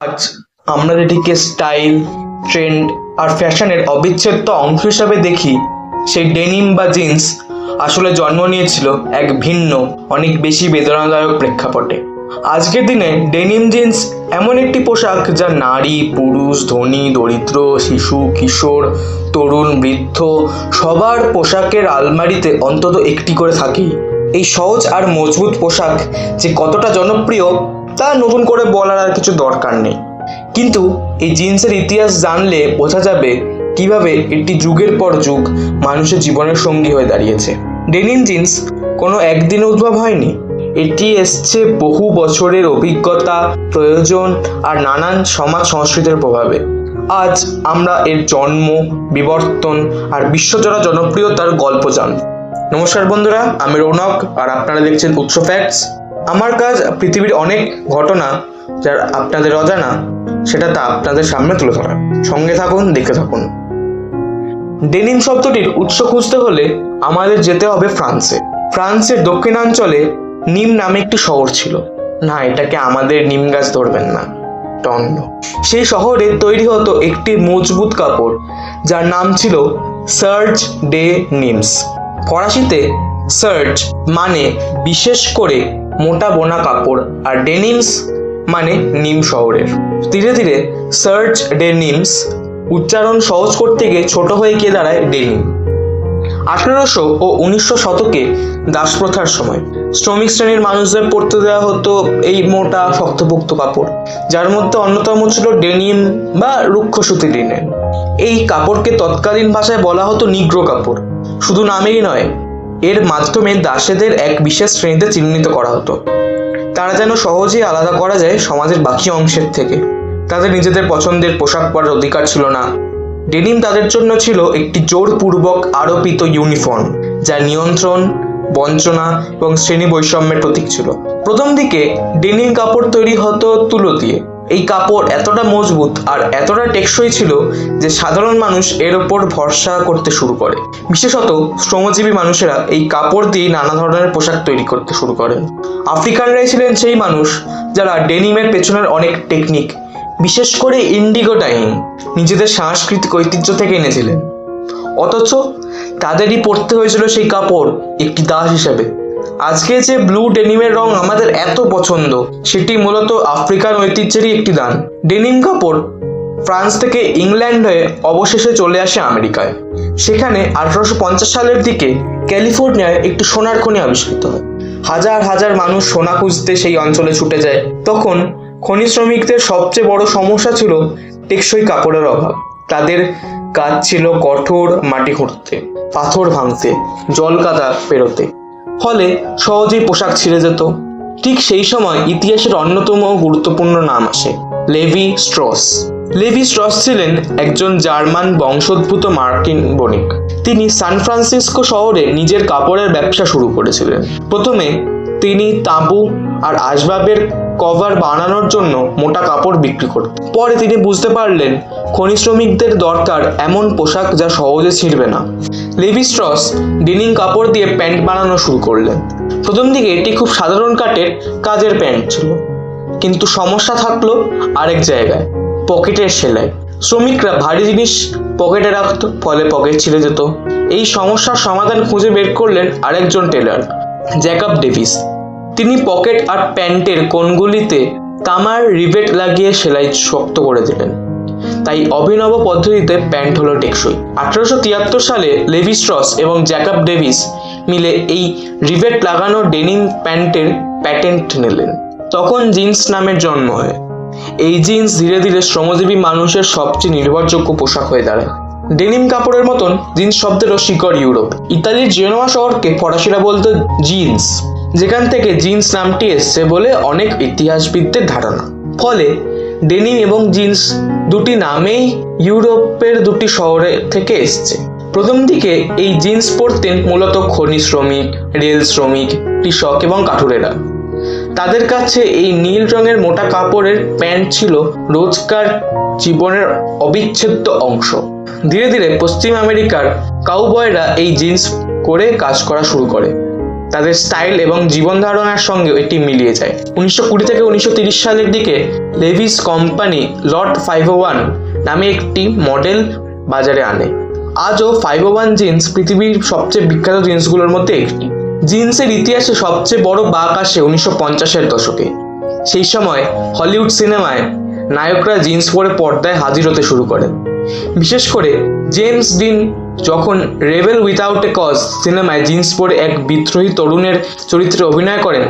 আজ আমরা যেটিকে স্টাইল, ট্রেন্ড আর ফ্যাশনের অবিচ্ছেদ্য অংশ হিসাবে দেখি, সেই ডেনিম বা জিন্স আসলে জন্ম নিয়েছিল এক ভিন্ন, অনেক বেশি বেদনাদায়ক প্রেক্ষাপটে। আজকের দিনে ডেনিম জিন্স এমন একটি পোশাক যা নারী, পুরুষ, ধনী, দরিদ্র, শিশু, কিশোর, তরুণ, বৃদ্ধ সবার পোশাকের আলমারিতে অন্তত একটি করে থাকেই। এই সহজ আর মজবুত পোশাক যে কতটা জনপ্রিয় তা নতুন করে বলার আর কিছু দরকার নেই। কিন্তু এই জিন্সের ইতিহাস জানলে বোঝা যাবে কীভাবে এটি যুগের পর যুগ মানুষের জীবনের সঙ্গী হয়ে দাঁড়িয়েছে। ডেনিম জিন্স কোনো একদিনে উদ্ভব হয়নি। এটি এসছে বহু বছরের অভিজ্ঞতা, প্রয়োজন আর নানান সমাজ সংস্কৃতির প্রভাবে। আজ আমরা এর জন্ম, বিবর্তন আর বিশ্বজোড়া জনপ্রিয়তার গল্প জানব। নমস্কার বন্ধুরা, আমি রৌনক আর আপনারা দেখছেন উৎস ফ্যাক্টস আমার কাজ পৃথিবীর অনেক ঘটনা যার আপনাদের অজানা, সেটা তা আপনাদের সামনে তুলে ধরা। সঙ্গে থাকুন দেখে থাকুন। ডেনিম শব্দটির উৎস খুঁজতে হলে আমাদের যেতে হবে ফ্রান্সে। ফ্রান্সের দক্ষিণাঞ্চলে নিম নামে একটি শহর ছিল। না, এটাকে আমাদের নিম গাছ ধরবেন না। টন্ড। সেই শহরে তৈরি হতো একটি মজবুত কাপড়, যার নাম ছিল সার্চ ডে নিমস। ফরাসিতে সার্চ মানে বিশেষ করে মোটা বোনা কাপড় আর ডেনিমস মানে নিম শহরের। ধীরে ধীরে সার্চ ডেনিমস উচ্চারণ সহজ করতে গিয়ে ছোট হয়ে গিয়ে দাঁড়ায় ডেনিম। আঠেরোশো ও উনিশশো শতকে দাসপ্রথার সময় শ্রমিক শ্রেণির মানুষদের পরতে দেওয়া হতো এই মোটা শক্তপোক্ত কাপড়, যার মধ্যে অন্যতম ছিল ডেনিম বা রুক্ষ সুতি লিনেন এই কাপড়কে তৎকালীন ভাষায় বলা হতো নিগ্রো কাপড়। শুধু নামেই নয় এর মাধ্যমে দাসেদের এক বিশেষ শ্রেণীতে চিহ্নিত করা হতো। তারা যেন সহজেই আলাদা করা যায় সমাজের বাকি অংশের থেকে। তাদের নিজেদের পছন্দের পোশাক পরার অধিকার ছিল না। ডেনিম তাদের জন্য ছিল একটি জোরপূর্বক আরোপিত ইউনিফর্ম যা নিয়ন্ত্রণ, বঞ্চনা এবং শ্রেণি বৈষম্যের প্রতীক ছিল। প্রথম দিকে ডেনিম কাপড় তৈরি হতো তুলো দিয়ে। এই কাপড় এতটা মজবুত আর এতটা টেকসই ছিল যে সাধারণ মানুষ এর ওপর ভরসা করতে শুরু করে। বিশেষত শ্রমজীবী মানুষেরা এই কাপড় দিয়ে নানা ধরনের পোশাক তৈরি করতে শুরু করেন। আফ্রিকানরাই ছিলেন সেই মানুষ যারা ডেনিমের পেছনের অনেক টেকনিক, বিশেষ করে ইন্ডিগো ডাইং, নিজেদের সাংস্কৃতিক ঐতিহ্য থেকে এনেছিলেন। অথচ তাদেরই পড়তে হয়েছিল সেই কাপড় একটি দাস হিসেবে। আজকে যে ব্লু ডেনিমের রং আমাদের এত পছন্দ, সেটি মূলত আফ্রিকান ঐতিহ্যেরই একটি দান। ডেনিম কাপড় ফ্রান্স থেকে ইংল্যান্ড হয়ে অবশেষে চলে আসে আমেরিকায়। সেখানে আঠারোশো পঞ্চাশ সালের দিকে ক্যালিফোর্নিয়ায় একটি সোনার খনি আবিষ্কৃত হয়। হাজার হাজার মানুষ সোনা খুঁজতে সেই অঞ্চলে ছুটে যায়। তখন খনি শ্রমিকদের সবচেয়ে বড় সমস্যা ছিল টেকসই কাপড়ের অভাব। তাদের কাজ ছিল কঠোর মাটি খুঁড়তে, পাথর ভাঙতে, জল কাদা পেরোতে। ফলে সহজেই পোশাক ছিঁড়ে যেত। ঠিক সেই সময় ইতিহাসের অন্যতম গুরুত্বপূর্ণ নাম আসে, লেভি স্ট্রস। লেভি স্ট্রস ছিলেন একজন জার্মান বংশোদ্ভূত মার্কিন বণিক। তিনি সান ফ্রান্সিসকো শহরে নিজের কাপড়ের ব্যবসা শুরু করেছিলেন। প্রথমে তিনি তাঁবু আর আসবাবের কভার বানানোর জন্য মোটা কাপড় বিক্রি করতেন পরে তিনি বুঝতে পারলেন খনি শ্রমিকদের দরকার এমন পোশাক যা সহজে ছিঁড়বে না। লেভি স্ট্রস ডিনিং কাপড় দিয়ে প্যান্ট বানানো শুরু করলেন। প্রথম দিকে এটি খুব সাধারণ কাটের কাজের প্যান্ট ছিল। কিন্তু সমস্যা থাকল আরেক জায়গায়, পকেটের সেলাই। শ্রমিকরা ভারী জিনিস পকেটে রাখত, ফলে পকেট ছিঁড়ে যেত। এই সমস্যার সমাধান খুঁজে বের করলেন আরেকজন টেলার, জ্যাকব ডেভিস। তিনি পকেট আর প্যান্টের কোণগুলিতে তামার রিবেট লাগিয়ে সেলাই শক্ত করে দিলেন। তাই অভিনব পদ্ধতিতে প্যান্ট হলো টেকসই। আঠারোশো তিয়াত্তর সালে লেভি স্ট্রস এবং জ্যাকব ডেভিস মিলে এই রিভেট লাগানো ডেনিম প্যান্টের প্যাটেন্ট নিলেন। তখন জিন্স নামের জন্ম হয়। এই জিন্স ধীরে ধীরে শ্রমজীবী মানুষের সবচেয়ে নির্ভরযোগ্য পোশাক হয়ে দাঁড়ায়। ডেনিম কাপড়ের মতন জিন্স শব্দেরও শিকড় ইউরোপ। ইতালির জেনোয়া শহরকে ফরাসিরা বলতো জিন্স। যেখান থেকে জিন্স নামটি এসছে বলে অনেক ইতিহাসবিদদের ধারণা। ফলে ডেনিম এবং জিন্স দুটি নামেই ইউরোপের দুটি শহরে থেকে এসছে। প্রথম দিকে এই জিন্স পরতেন মূলত খনি শ্রমিক, রেল শ্রমিক, কৃষক এবং কাঠুরেরা। তাদের কাছে এই নীল রঙের মোটা কাপড়ের প্যান্ট ছিল রোজকার জীবনের অবিচ্ছেদ্য অংশ। ধীরে ধীরে পশ্চিম আমেরিকার কাউবয়রা এই জিন্স করে কাজ করা শুরু করে। তাদের স্টাইল এবং জীবন ধারণার সঙ্গে এটি মিলিয়ে যায়। উনিশশো কুড়ি থেকে উনিশশো সালের দিকে Levi's company lot five one নামে একটি মডেল বাজারে আনে। আজও ফাইভ ওয়ান জিন্স পৃথিবীর সবচেয়ে বিখ্যাত জিন্সগুলোর মধ্যে একটি। জিন্সের ইতিহাসে সবচেয়ে বড় বাঁক আসে উনিশশো পঞ্চাশের দশকে। সেই সময় হলিউড সিনেমায় নায়করা জিন্স পরে পর্দায় হাজির হতে শুরু করেন। বিশেষ করে জেমস ডিন যখন রেবেল উইথাউট এ কজ সিনেমায় জিন্স পরে এক বিদ্রোহী তরুণের চরিত্রে অভিনয় করেন,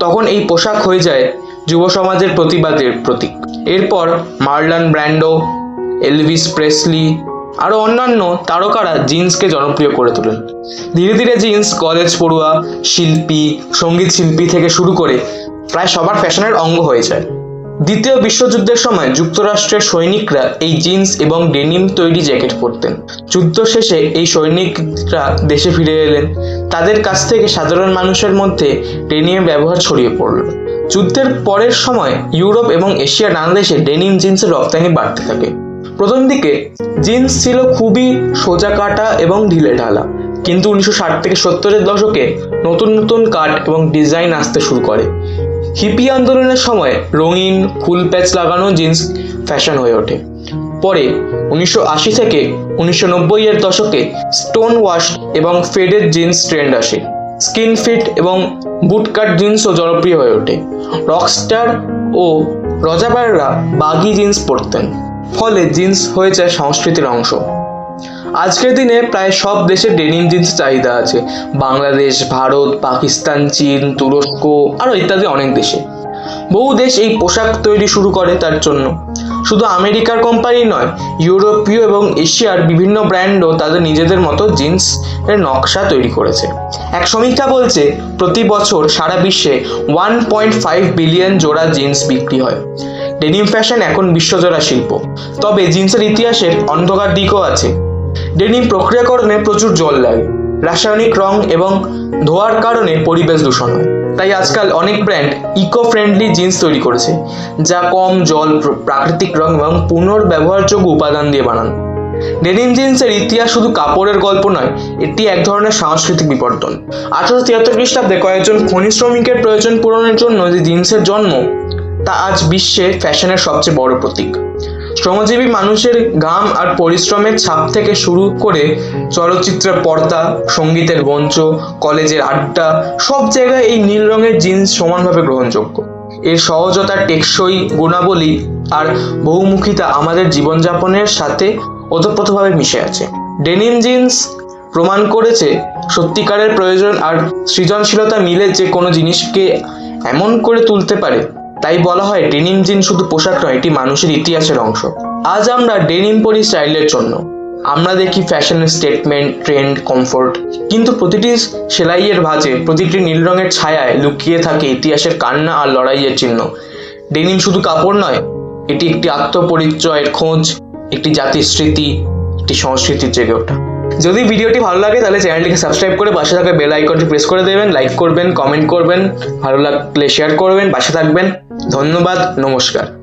তখন এই পোশাক হয়ে যায় যুব সমাজের প্রতিবাদের প্রতীক। এরপর মার্লান ব্র্যান্ডো, এলভিস প্রেসলি, আরও অন্যান্য তারকারা জিন্সকে জনপ্রিয় করে তোলেন। ধীরে ধীরে জিন্স কলেজ পড়ুয়া, শিল্পী, সংগীত শিল্পী থেকে শুরু করে প্রায় সবার ফ্যাশনের অঙ্গ হয়ে যায়। দ্বিতীয় বিশ্বযুদ্ধের সময় যুক্তরাষ্ট্রের সৈনিকরা এই জিন্স এবং ডেনিম তৈরি জ্যাকেট পরতেন। যুদ্ধ শেষে এই সৈনিকরা দেশে ফিরে এলেন। তাদের কাছ থেকে সাধারণ মানুষের মধ্যে ডেনিমের ব্যবহার ছড়িয়ে পড়ল। যুদ্ধের পরের সময় ইউরোপ এবং এশিয়ার নানা দেশে ডেনিম জিন্সের রপ্তানি বাড়তে থাকে। প্রথম দিকে জিন্স ছিল খুবই সোজা কাটা এবং ঢিলে ঢালা। কিন্তু উনিশশো ষাট থেকে সত্তরের দশকে নতুন নতুন কাট এবং ডিজাইন আসতে শুরু করে। হিপি আন্দোলনের সময় রঙিন, ফুল প্যাচ লাগানো জিন্স ফ্যাশন হয়ে ওঠে। পরে উনিশশো আশি থেকে উনিশশো নব্বই এর দশকে স্টোন ওয়াশ এবং ফেডেড জিন্স ট্রেন্ড আসে। স্কিন ফিট এবং বুট কাট জিন্সও জনপ্রিয় হয়ে ওঠে। রকস্টার ও রজাবাররা বাগি জিন্স পরতেন। ফলে জিন্স হয়ে যায় সংস্কৃতির অংশ। আজকের দিনে প্রায় সব দেশে ডেনিম জিন্স চাহিদা আছে। বাংলাদেশ, ভারত, পাকিস্তান, চীন, তুরস্ক আরও ইত্যাদি অনেক দেশে। বহু দেশ এই পোশাক তৈরি শুরু করে তার জন্য। শুধু আমেরিকার কোম্পানি নয়, ইউরোপীয় এবং এশিয়ার বিভিন্ন ব্র্যান্ডও তাদের নিজেদের মতো জিন্স এর নকশা তৈরি করেছে। এক সমীক্ষা বলছে, প্রতি বছর সারা বিশ্বে ওয়ান পয়েন্ট ফাইভ বিলিয়ন জোড়া জিন্স বিক্রি হয়। ডেনিম ফ্যাশন এখন বিশ্বজোড়া শিল্প। তবে জিন্সের ইতিহাসের অন্ধকার দিকও আছে। ডেনিম প্রক্রিয়াকরণে প্রচুর জল লাগে। রাসায়নিক রং এবং ধোয়ার কারণে পরিবেশ দূষণ হয়। তাই আজকাল অনেক ব্র্যান্ড ইকো ফ্রেন্ডলি জিন্স তৈরি করেছে, যা কম জল প্রাকৃতিক রং এবং পুনর্ব্যবহারযোগ্য উপাদান দিয়ে বানানো। ডেনিম জিন্সের ইতিহাস শুধু কাপড়ের গল্প নয়, এটি এক ধরনের সাংস্কৃতিক বিবর্তন। আঠারোশো তিয়াত্তর খ্রিস্টাব্দে কয়েকজন খনি শ্রমিকের প্রয়োজন পূরণের জন্য যে জিন্সের জন্ম, তা আজ বিশ্বে ফ্যাশনের সবচেয়ে বড় প্রতীক। শ্রমজীবী মানুষের ঘাম আর পরিশ্রমের ছাপ থেকে শুরু করে চলচ্চিত্রের পর্দা, সঙ্গীতের মঞ্চ, কলেজের আড্ডা, সব জায়গায় এই নীল রঙের জিন্স সমানভাবে গ্রহণযোগ্য। এর সহজতা টেকসই, গুণাবলী আর বহুমুখিতা আমাদের জীবনযাপনের সাথে ওতপ্রোতভাবে মিশে আছে। ডেনিম জিন্স প্রমাণ করেছে সত্যিকারের প্রয়োজন আর সৃজনশীলতা মিলে যে কোনো জিনিসকে এমন করে তুলতে পারে তাই বলা হয় ডেনিম জিন শুধু পোশাক নয়, এটি মানুষের ইতিহাসের অংশ। আজ আমরা ডেনিম পরি স্টাইলের জন্য। আমরা দেখি ফ্যাশনের স্টেটমেন্ট, ট্রেন্ড, কমফোর্ট। কিন্তু প্রতিটি সেলাইয়ের ভাঁজে, প্রতিটি নীল রঙের ছায়ায় লুকিয়ে থাকে ইতিহাসের কান্না আর লড়াইয়ের চিহ্ন। ডেনিম শুধু কাপড় নয়, এটি একটি আত্মপরিচয়ের খোঁজ, একটি জাতির স্মৃতি, একটি সংস্কৃতির জেগে ওঠা। যদি ভিডিওটি ভালো লাগে, তাহলে চ্যানেলটিকে সাবস্ক্রাইব করে পাশে থাকা বেল আইকনটি প্রেস করে দেবেন, লাইক করবেন, কমেন্ট করবেন, ভালো লাগলে শেয়ার করবেন, পাশে থাকবেন। ধন্যবাদ নমস্কার।